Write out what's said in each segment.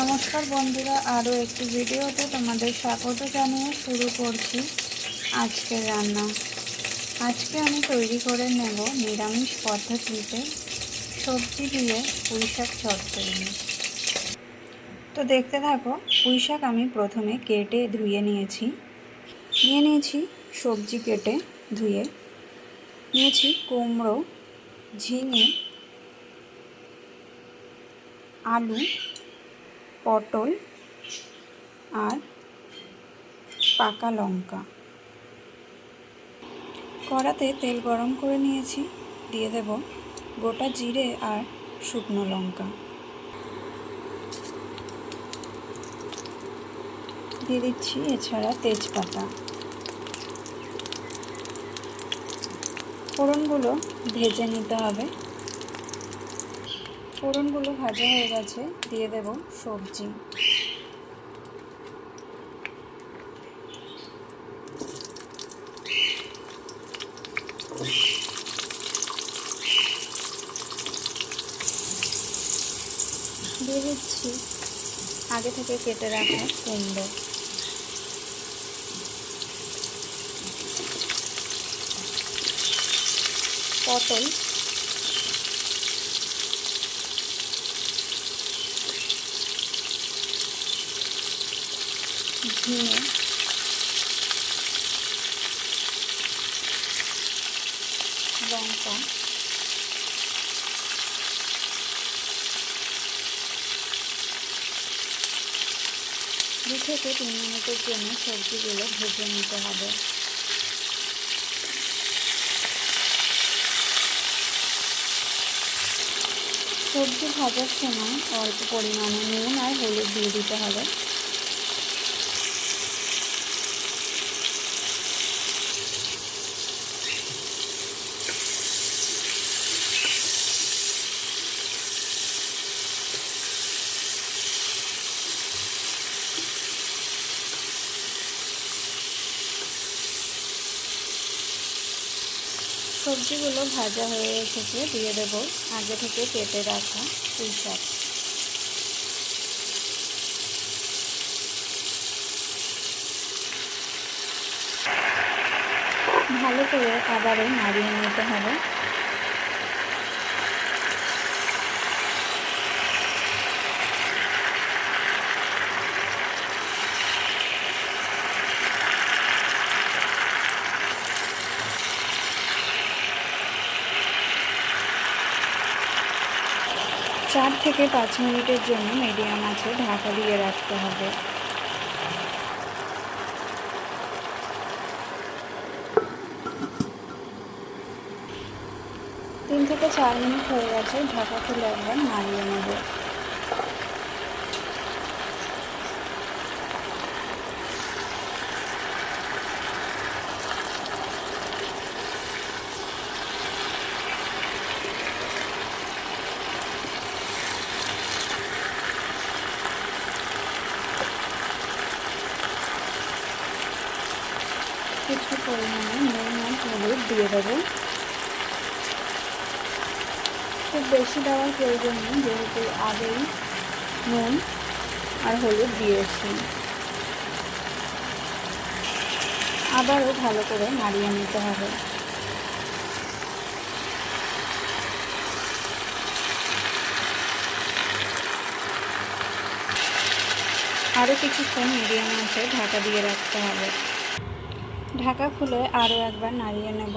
নমস্কার বন্ধুরা, আরও একটি ভিডিওতে তোমাদের স্বাগত জানিয়ে শুরু করছি আজকের রান্না। আজকে আমি তৈরি করে নেব নিরামিষ পদ্ধতিতে সবজি দিয়ে পুঁই শাক চচ্চড়ি। তো দেখতে থাকো, পুঁই শাক আমি প্রথমে কেটে ধুয়ে নিয়েছি। নিয়ে নিয়েছি সবজি কেটে ধুয়ে। নিয়েছি কুমড়ো, ঝিঙে, আলু পটল আর পাকা লঙ্কা। কড়াতে তেল গরম করে নিয়েছি, দিয়ে দেব গোটা জিরে আর শুকনো লঙ্কা। দিয়ে দিচ্ছি এছাড়া তেজপাতা। ফোড়নগুলো ভেজে নিতে হবে। ফোড়নগুলো ভাজা হয়ে গেছে, দিয়ে দেব সবজি। দিয়ে দিচ্ছি আগে থেকে কেটে রাখা কুমড়ো। পটল ঝিঙে লঙ্কা দু থেকে তিন মিনিটের জন্য সবজিগুলো ভেজে নিতে হবে সবজি ভাজার সময় অল্প পরিমাণে নুন আর হলুদ দিয়ে দিতে হবে সবজিগুলো ভাজা হয়ে এসেছে, দিয়ে দেব। আগে থেকে কেটে রাখা পুঁই শাক। ভালো করে আবারও নাড়িয়ে নিতে হবে। চার থেকে পাঁচ মিনিটের জন্য মিডিয়াম আছে, ঢাকা দিয়ে রাখতে হবে। তিন থেকে চার মিনিট হয়ে গেছে, ঢাকা খুলে একবার নাড়িয়ে নেব। কিছু পরিমাণে নুন আর হলুদ দিয়ে দেবো। খুব বেশি দেওয়ার প্রয়োজন নেই, যেহেতু আগেই নুন আর হলুদ দিয়েছি। আবারও ভালো করে নাড়িয়ে নিতে হবে। আরও কিছুক্ষণ মিডিয়াম আছে ঢাকা দিয়ে রাখতে হবে। ঢাকা খুলে আরও একবার নাড়িয়ে নেব।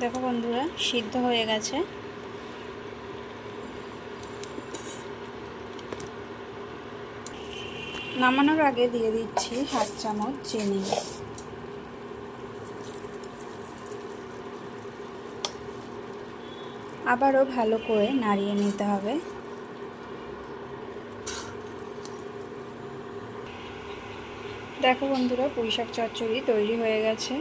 দেখো বন্ধুরা, সিদ্ধ হয়ে গেছে। নামানোর আগে দিয়ে দিচ্ছি হাফ চামচ চিনি। আবারও ভালো করে নাড়িয়ে নিতে হবে। দেখো বন্ধুরা পুঁইশাক চচ্চড়ি তৈরি হয়ে গেছে।